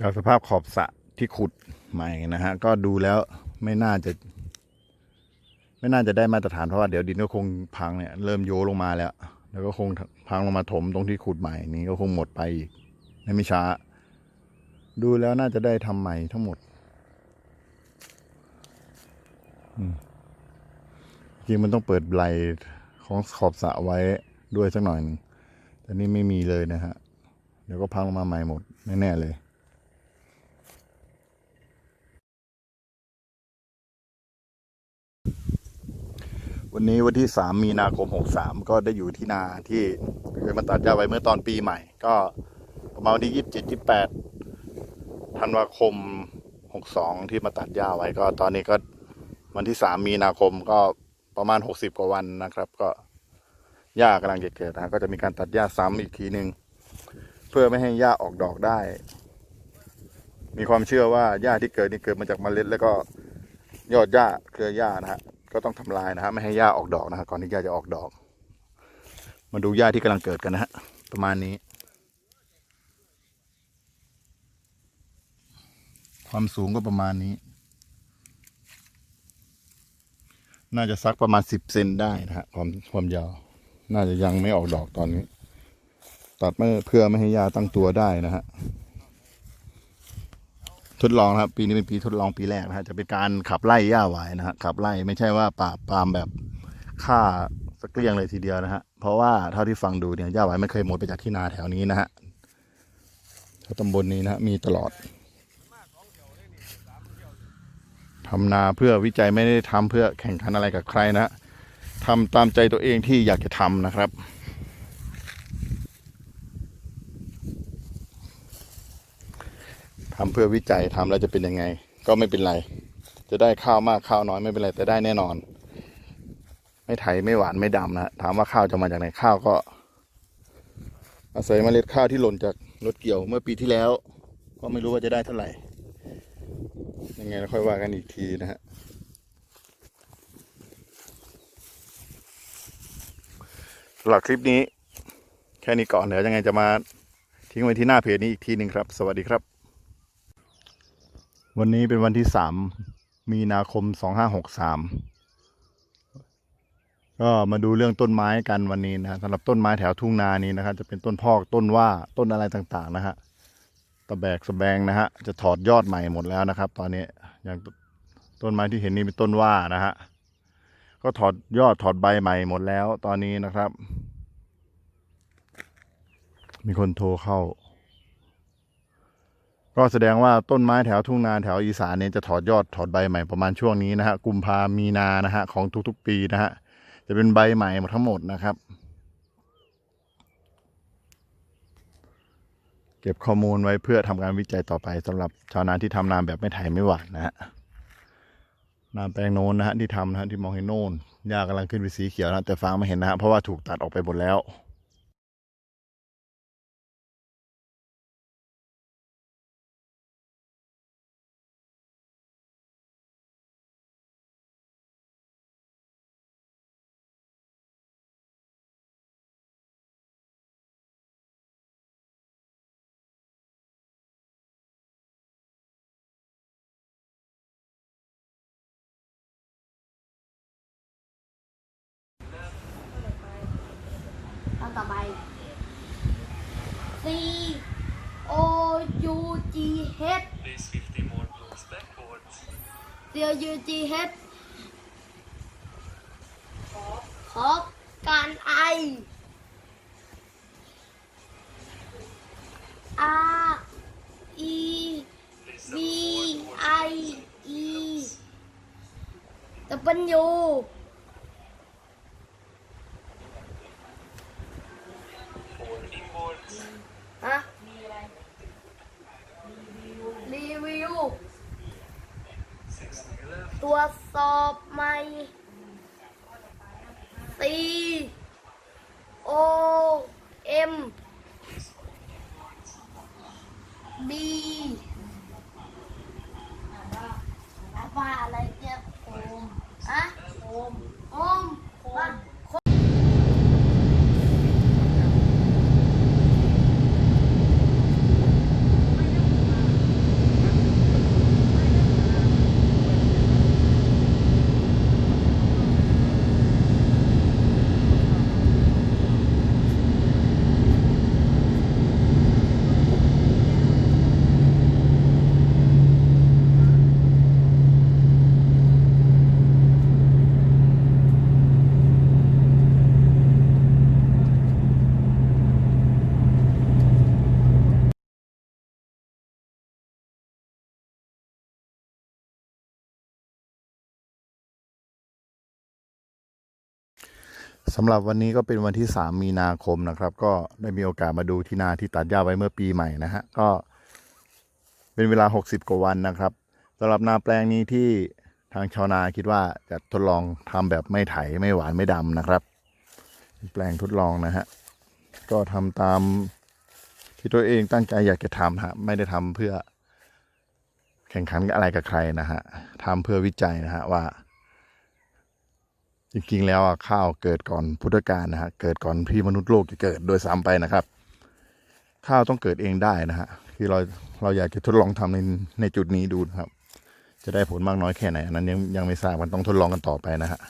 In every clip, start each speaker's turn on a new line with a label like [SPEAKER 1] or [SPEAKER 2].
[SPEAKER 1] จากสภาพขอบสระที่ขุดใหม่นะฮะ ก็ดูแล้วไม่น่าจะ ไม่น่าจะได้มาตรฐานเพราะว่าเดี๋ยวดินก็คงพังเนี่ยเริ่มโยลงมาแล้ว แล้วก็คงพังลงมาถมตรงที่ขุดใหม่นี้ก็คงหมดไปอีกในไม่ช้า ดูแล้วน่าจะได้ทำใหม่ทั้งหมดจริงมันต้องเปิดไบลของขอบสระไว้ด้วยสักหน่อยนึงแต่นี่ไม่มีเลยนะฮะ เดี๋ยวก็พังลงมาใหม่หมดแน่ๆเลย วันนี้วันที่สามมีนาคมหกสามก็ได้อยู่ที่นาที่เคยมาตัดหญ้าไว้เมื่อตอนปีใหม่ ก็ประมาณวันที่ยี่สิบเจ็ดยี่แปดธันวาคมหกสองที่มาตัดหญ้าไว้ก็ตอนนี้ก็วันที่สามมีนาคมก็ประมาณหกสิบกว่าวันนะครับ ก็หญ้ากำลังเกิดนะก็จะมีการตัดหญ้าซ้ำอีกทีหนึ่งเพื่อไม่ให้หญ้าออกดอกได้ มีความเชื่อว่าหญ้าที่เกิดนี่เกิดมาจากเมล็ดแล้วก็ยอดหญ้าเครือหญ้านะฮะ ก็ต้องทำลายนะฮะไม่ให้หญ้าออกดอกนะฮะก่อนที่หญ้าจะออกดอก มาดูหญ้าที่กำลังเกิดกันนะฮะประมาณนี้ ความสูงก็ประมาณนี้ น่าจะสักประมาณสิบเซนได้นะฮะความความยาว น่าจะยังไม่ออกดอกตอนนี้ ตัดเมื่อเพื่อไม่ให้หญ้าตั้งตัวได้นะฮะ ทดลองนะครับ ปีนี้เป็นปีทดลองปีแรกนะฮะจะเป็นการขับไล่หญ้าหวายนะฮะขับไล่ไม่ใช่ว่าปราบปรามแบบฆ่าสกเกลี้ยงเลยทีเดียวนะฮะเพราะว่าเท่าที่ฟังดูเนี่ยหญ้าหวายไม่เคยหมดไปจากที่นาแถวนี้นะฮะแถวตำบลนี้นะฮะมีตลอดทำนาเพื่อวิจัยไม่ได้ทำเพื่อแข่งขันอะไรกับใครนะทำตามใจตัวเองที่อยากจะทำนะครับ ทำเพื่อวิจัยทำแล้วจะเป็นยังไง ก็ไม่เป็นไร จะได้ข้าวมากข้าวน้อยไม่เป็นไร แต่ได้แน่นอน ไม่ไถไม่หวานไม่ดำนะถามว่าข้าวจะมาจากไหนข้าวก็ อาศัยเมล็ดข้าวที่หล่นจากรถเกี่ยวเมื่อปีที่แล้ว ก็ไม่รู้ว่าจะได้เท่าไหร่ ยังไงเราค่อยว่ากันอีกทีนะฮะสำหรับคลิปนี้ แค่นี้ก่อนเดี๋ยวยังไงจะมาทิ้งไว้ที่หน้าเพจนี้อีกทีหนึ่งครับ สวัสดีครับ วันนี้เป็นวันที่สามมีนาคมสองห้าหกสามก็มาดูเรื่องต้นไม้กันวันนี้นะสำหรับต้นไม้แถวทุ่งนานี้นะครับ จะเป็นต้นพอกต้นว่าต้นอะไรต่างๆ นะฮะตะแบกสะแบงนะฮะจะถอดยอดใหม่หมดแล้วนะครับ ตอนนี้อย่างต้นไม้ที่เห็นนี่เป็นต้นว่านะฮะก็ถอดยอดถอดใบใหม่หมดแล้ว ตอนนี้นะครับ มีคนโทรเข้า ก็แสดงว่าต้นไม้แถวทุ่งนาแถวอีสานเนี่ยจะถอดยอดถอดใบใหม่ประมาณช่วงนี้นะฮะกุมภามีนานะฮะของทุกๆปีนะฮะจะเป็นใบใหม่หมดทั้งหมดนะครับ เก็บข้อมูลไว้เพื่อทำการวิจัยต่อไปสำหรับชาวนาที่ทำนาแบบไม่ไถไม่หวานนะฮะนาแปลงโน้นนะฮะที่ทำนะฮะที่มองเห็นโน่นหญ้ากำลังขึ้นเป็นสีเขียวนะแต่ฟางไม่เห็นนะฮะเพราะว่าถูกตัดออกไปหมดแล้ว
[SPEAKER 2] ตอนต่อไป C O U G H
[SPEAKER 3] Please 50 more blocks backwards.
[SPEAKER 2] C O U G H ขอการไอ R E
[SPEAKER 3] Please
[SPEAKER 2] V
[SPEAKER 3] support
[SPEAKER 2] I E W
[SPEAKER 3] for inboards.
[SPEAKER 2] ฮะรีวิว
[SPEAKER 3] 60 left.
[SPEAKER 2] ตรวจสอบใหม่ C O M B ว่าอะไรเจ็บโอมอะโอมโอมว่า
[SPEAKER 1] สำหรับวันนี้ก็เป็นวันที่ 3 มีนาคมนะครับ ก็ได้มีโอกาสมาดูที่นาที่ตัดหญ้าไว้เมื่อปีใหม่นะฮะก็ เป็นเวลา 60 กว่าวันนะครับสำหรับนาแปลงนี้ที่ทางชาวนาคิดว่าจะทดลองทำแบบไม่ไถไม่หวานไม่ดำนะครับ แปลงทดลองนะฮะก็ทำตามที่ตัวเองตั้งใจอยากจะทำฮะไม่ได้ทำเพื่อแข่งขันอะไรกับใครนะฮะทำเพื่อวิจัยนะฮะว่า จริงๆแล้วอะข้าวเกิดก่อนพุทธกาลนะฮะเกิดก่อนที่มนุษย์โลกจะเกิดโดยซ้ำไปนะครับ ข้าวต้องเกิดเองได้นะฮะคือเราเราอยากจะทดลองทำในในจุดนี้ดูนะครับ จะได้ผลมากน้อยแค่ไหนอันนั้นยังยังไม่ทราบมันต้องทดลองกันต่อไปนะฮะ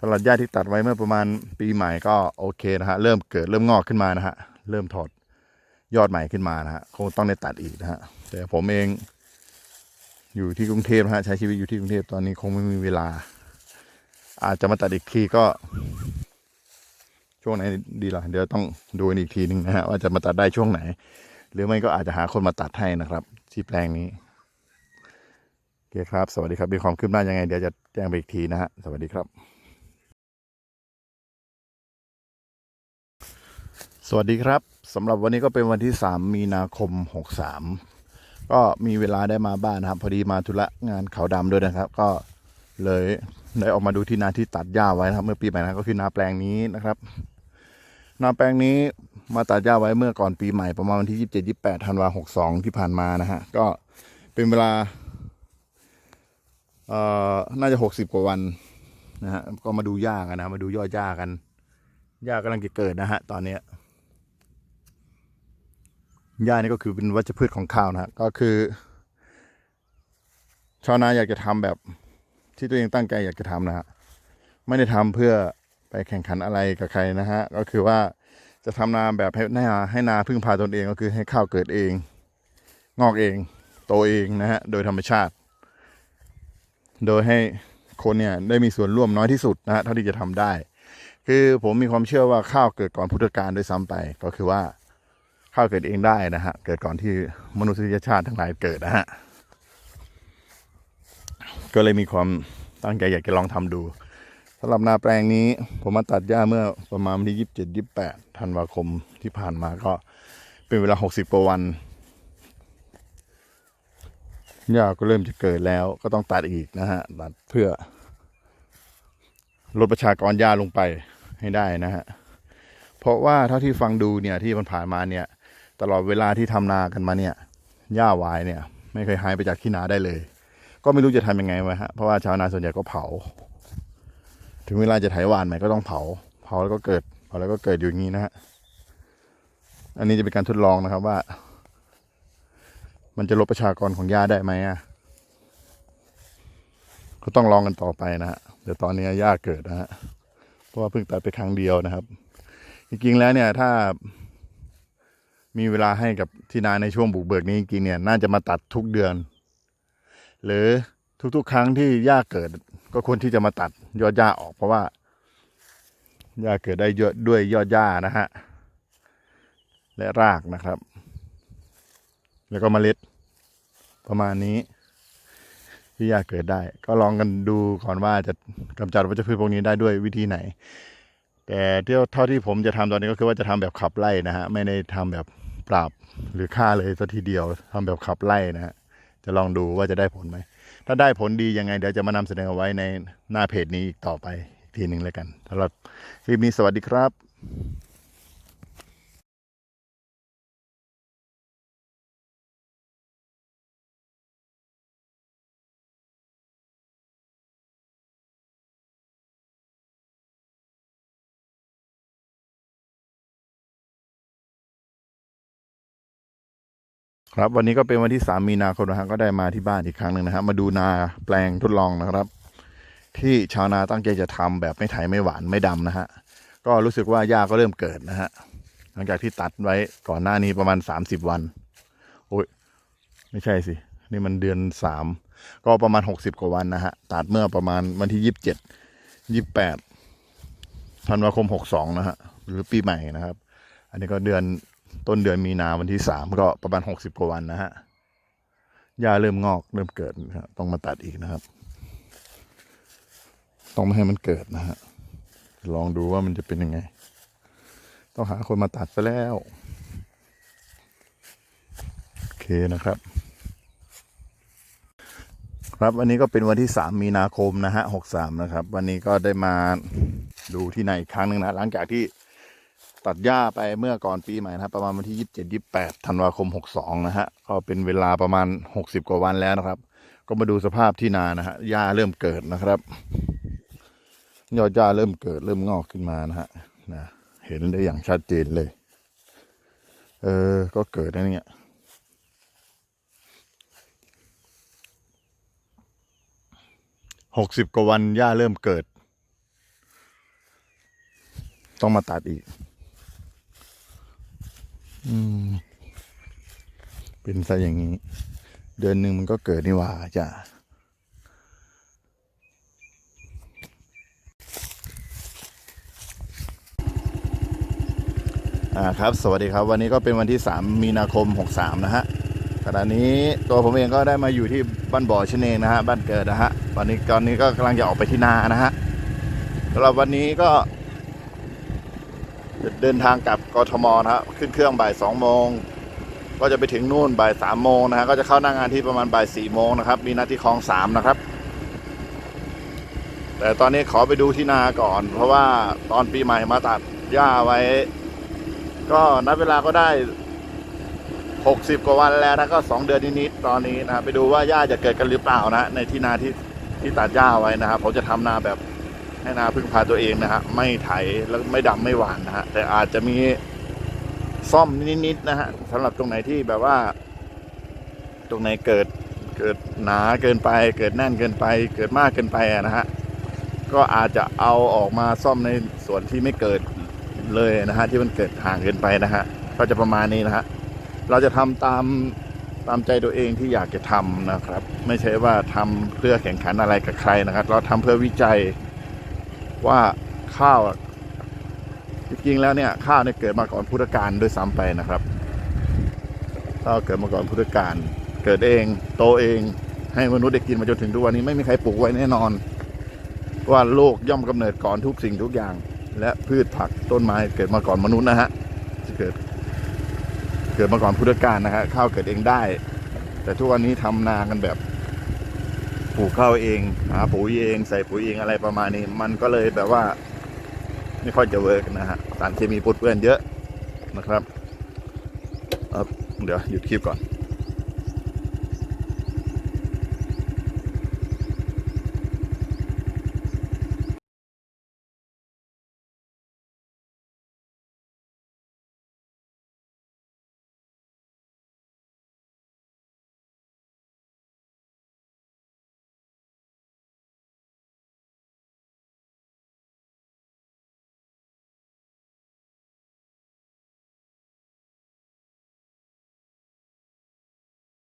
[SPEAKER 1] ตลาดหญ้าที่ตัดไว้เมื่อประมาณปีใหม่ก็โอเคนะฮะเริ่มเกิดเริ่มงอกขึ้นมานะฮะเริ่มถอดยอดใหม่ขึ้นมานะฮะคงต้องได้ตัดอีกนะฮะแต่ผมเองอยู่ที่กรุงเทพนะฮะใช้ชีวิตอยู่ที่กรุงเทพตอนนี้คงไม่มีเวลา อาจจะมาตัดอีกทีก็ ช่วงไหนดีล่ะ เดี๋ยวต้องดูอีกทีหนึ่งนะฮะว่าจะมาตัดได้ช่วงไหน หรือไม่ก็อาจจะหาคนมาตัดให้นะครับ ที่แปลงนี้โอเคครับ สวัสดีครับมีความคืบหน้ายังไงเดี๋ยวจะแจ้งไปอีกทีนะฮะสวัสดีครับสวัสดีครับสำหรับวันนี้ก็เป็นวันที่ 3 มีนาคม 63 ก็มีเวลาได้มาบ้านนะครับ พอดีมาธุระงานเขาดำด้วยนะครับ ก็เลย ได้ออกมาดูที่นาที่ตัดหญ้าไว้นะครับ เมื่อปีใหม่นะก็คือนาแปลงนี้นะครับนาแปลงนี้มาตัดหญ้าไว้เมื่อก่อนปีใหม่ประมาณวันที่27 28ธันวา62ที่ผ่านมานะฮะก็เป็นเวลาเอ่อน่าจะ60กว่าวันนะฮะก็มาดูหญ้ากันนะ มาดูยอดหญ้ากันหญ้ากำลังจะเกิดนะฮะตอนเนี้ยหญ้านี่ก็คือเป็นวัชพืชของข้าวนะฮะก็คือ ชาวนาอยากจะทำแบบ ที่ตัวเองตั้งใจอยากจะทำนะฮะไม่ได้ทำเพื่อไปแข่งขันอะไรกับใครนะฮะก็คือว่าจะทำนาแบบให้นาให้นาพึ่งพาตนเองก็คือให้ข้าวเกิดเอง งอกเอง โตเองนะฮะโดยธรรมชาติ โดยให้คนเนี่ยได้มีส่วนร่วมน้อยที่สุดนะฮะเท่าที่จะทำได้ คือผมมีความเชื่อว่าข้าวเกิดก่อนพุทธกาลด้วยซ้ำไป ก็คือว่าข้าวเกิดเองได้นะฮะเกิดก่อนที่มนุษยชาติทั้งหลายเกิดนะฮะ ก็เลยมีความตั้งใจอยากจะลองทำดูสำหรับนาแปลงนี้ผมมาตัดหญ้าเมื่อประมาณวันที่ยี่สิบเจ็ดยี่สิบแปดธันวาคมที่ผ่านมาก็เป็นเวลาหกสิบกว่าวันหญ้าก็เริ่มจะเกิดแล้วก็ต้องตัดอีกนะฮะตัดเพื่อ ลดประชากรหญ้าลงไปให้ได้นะฮะเพราะว่าเท่าที่ฟังดูเนี่ยที่มันผ่านมาเนี่ย ตลอดเวลาที่ทำนากันมาเนี่ยหญ้าวายเนี่ย ไม่เคยหายไปจากที่นาได้เลย ก็ไม่รู้จะทำยังไงไวะฮะเพราะว่าชาวนาส่วนใหญ่ก็เผา ถึงเวลาจะไถหวานใหม่ก็ต้องเผา เผาแล้วก็เกิดเผาแล้วก็เกิดอยู่อย่างนี้นะฮะอันนี้จะเป็นการทดลองนะครับว่า มันจะลดประชากรของหญ้าได้ไหมอะก็ต้องลองกันต่อไปนะฮะเดี๋ยวตอนนี้หญ้าเกิดนะฮะเพราะว่าเพิ่งตัดไปครั้งเดียวนะครับ จริงๆแล้วเนี่ยถ้ามีเวลาให้กับที่นาในช่วงบุกเบิกนี้จริงๆเนี่ย น่าจะมาตัดทุกเดือน หรือทุกๆ ครั้งที่หญ้าเกิด ก็ควรที่จะมาตัดยอดหญ้าออกเพราะว่าหญ้าเกิดได้เยอะด้วยยอดหญ้านะฮะและรากนะครับ แล้วก็เมล็ดประมาณนี้ ที่หญ้าเกิดได้ ก็ลองกันดูก่อนว่าจะกำจัดวัชพืชพวกนี้ได้ด้วยวิธีไหน แต่เที่ยวเท่าที่ผมจะทำตอนนี้ก็คือว่าจะทำแบบขับไล่นะฮะไม่ได้ทำแบบปราบหรือฆ่าเลยสัทีเดียวทำแบบขับไล่นะฮะ จะลองดูว่าจะได้ผลไหม ถ้าได้ผลดียังไง เดี๋ยวจะมานำเสนอไว้ในหน้าเพจนี้อีกต่อไปอีกทีหนึ่งแล้วกันสำหรับคลิปนี้สวัสดีครับ ครับวันนี้ก็เป็นวันที่ 3 มีนาคมนะฮะก็ได้มาที่บ้านอีกครั้งหนึ่งนะฮะมาดูนาแปลงทดลองนะครับ ที่ชาวนาตั้งใจจะทำแบบไม่ไถไม่หวานไม่ดำนะฮะก็รู้สึกว่าหญ้าก็เริ่มเกิดนะฮะหลังจากที่ตัดไว้ก่อนหน้านี้ประมาณ 30 วันโอ้ยไม่ใช่สิ นี่มันเดือนสามก็ประมาณ 60 กว่าวันนะฮะตัดเมื่อประมาณวันที่ 27 28ธันวาคม 62 นะฮะหรือปีใหม่นะครับ อันนี้ก็เดือน ต้นเดือนมีนาวันที่สามก็ประมาณหกสิบกว่าวันนะฮะหญ้าเริ่มงอกเริ่มเกิดนะครับต้องมาตัดอีกนะครับ ต้องไม่ให้มันเกิดนะฮะลองดูว่ามันจะเป็นยังไง ต้องหาคนมาตัดซะแล้ว โอเคนะครับ ครับวันนี้ก็เป็นวันที่สามมีนาคมนะฮะหกสามนะครับ วันนี้ก็ได้มาดูที่ไหนอีกครั้งหนึ่งนะหลังจากที่ ตัดหญ้าไปเมื่อก่อนปีใหม่นะครับ ประมาณวันที่ยี่สิบเจ็ดยี่แปดธันวาคมหกสองนะฮะก็เป็นเวลาประมาณหกสิบกว่าวันแล้วนะครับ ก็มาดูสภาพที่นานะฮะหญ้าเริ่มเกิดนะครับยอดหญ้าเริ่มเกิดเริ่มงอกขึ้นมานะฮะนะเห็นได้อย่างชัดเจนเลย เออ ก็เกิดนะเนี่ยหกสิบกว่าวันหญ้าเริ่มเกิด ต้องมาตัดอีก อืม เป็นซะอย่างนี้ เดือนหนึ่งมันก็เกิดนี่ว่าจ้ะอ่าครับ สวัสดีครับ วันนี้ก็เป็นวันที่ 3 มีนาคม 63 นะฮะขณะนี้ตัวผมเองก็ได้มาอยู่ที่บ้านบ่อชะเนงนะฮะบ้านเกิดนะฮะวันนี้ตอนนี้ก็กำลังจะออกไปที่นานะฮะสำหรับวันนี้ก็ เดินทางกลับกทมนะฮะขึ้นเครื่องบ่ายสองโมงก็จะไปถึงนู่นบ่ายสามโมงนะฮะก็จะเข้าหน้างานที่ประมาณบ่ายสี่โมงนะครับ มีนัดที่คลองสามนะครับ แต่ตอนนี้ขอไปดูที่นาก่อน เพราะว่าตอนปีใหม่มาตัดหญ้าไว้ ก็นับเวลาก็ได้หกสิบกว่าวันแล้วนะก็สองเดือนนิดๆตอนนี้นะไปดูว่าหญ้าจะเกิดกันหรือเปล่านะ ในที่นาที่ที่ตัดหญ้าไว้นะครับผมจะทำนาแบบ ให้นาพึ่งพาตัวเองนะฮะไม่ไถแล้วไม่ดำไม่หวานนะฮะแต่อาจจะมีซ่อมนิดๆนะฮะสำหรับตรงไหนที่แบบว่า ตรงไหนเกิดเกิดหนาเกินไป เกิดแน่นเกินไป เกิดมากเกินไปนะฮะก็อาจจะเอาออกมาซ่อมในส่วนที่ไม่เกิดเลยนะฮะที่มันเกิดห่างเกินไปนะฮะก็จะประมาณนี้นะฮะเราจะทำตามตามใจตัวเองที่อยากจะทำนะครับ ไม่ใช่ว่าทำเพื่อแข่งขันอะไรกับใครนะครับ เราทำเพื่อวิจัย ว่าข้าวจริงๆแล้วเนี่ยข้าวเนี่ยเกิดมาก่อนพุทธกาลด้วยซ้ำไปนะครับข้าวเกิดมาก่อนพุทธกาลเกิดเองโตเองให้มนุษย์ได้กินมาจนถึงทุกวันนี้ไม่มีใครปลูกไว้แน่นอน ว่าโลกย่อมกำเนิดก่อนทุกสิ่งทุกอย่าง และพืชผักต้นไม้เกิดมาก่อนมนุษย์นะฮะเกิด เกิดมาก่อนพุทธกาลนะฮะข้าวเกิดเองได้ แต่ทุกวันนี้ทำนากันแบบ ปลูกข้าวเอง หาปุ๋ยเองใส่ปุ๋ยเองอะไรประมาณนี้ มันก็เลยแบบว่า ไม่ค่อยจะเวิร์กนะฮะสารเคมีปนเปื้อนเยอะนะครับเเดี๋ยวหยุดคลิปก่อน